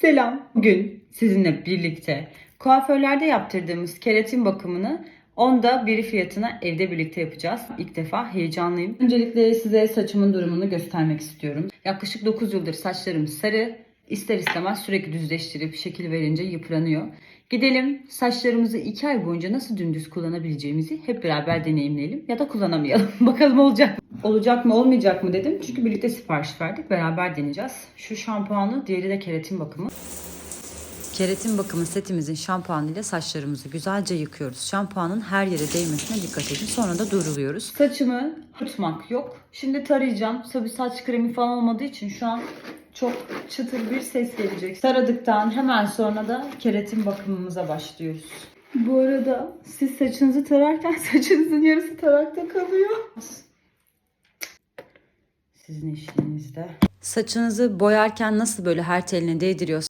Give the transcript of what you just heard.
Selam. Bugün sizinle birlikte kuaförlerde yaptırdığımız keratin bakımını onda biri fiyatına evde birlikte yapacağız. İlk defa heyecanlıyım. Öncelikle size saçımın durumunu göstermek istiyorum. Yaklaşık 9 yıldır saçlarım sarı. İster istemez sürekli düzleştirip şekil verince yıpranıyor. Gidelim saçlarımızı 2 ay boyunca nasıl dümdüz kullanabileceğimizi hep beraber deneyimleyelim ya da kullanamayalım. Bakalım olacak? Olacak mı olmayacak mı dedim. Çünkü birlikte sipariş verdik. Beraber deneyeceğiz. Şu şampuanı, diğeri de keratin bakımı. Keratin bakımı setimizin şampuanı ile saçlarımızı güzelce yıkıyoruz. Şampuanın her yere değmesine dikkat edin. Sonra da duruluyoruz. Saçımı tutmak yok. Şimdi tarayacağım. Tabii saç kremi falan olmadığı için şu an çok çıtır bir ses gelecek. Taradıktan hemen sonra da keratin bakımımıza başlıyoruz. Bu arada siz saçınızı tararken saçınızın yarısı tarakta kalıyor. Sizin eşliğinizde. Saçınızı boyarken nasıl böyle her teline değdiriyorsanız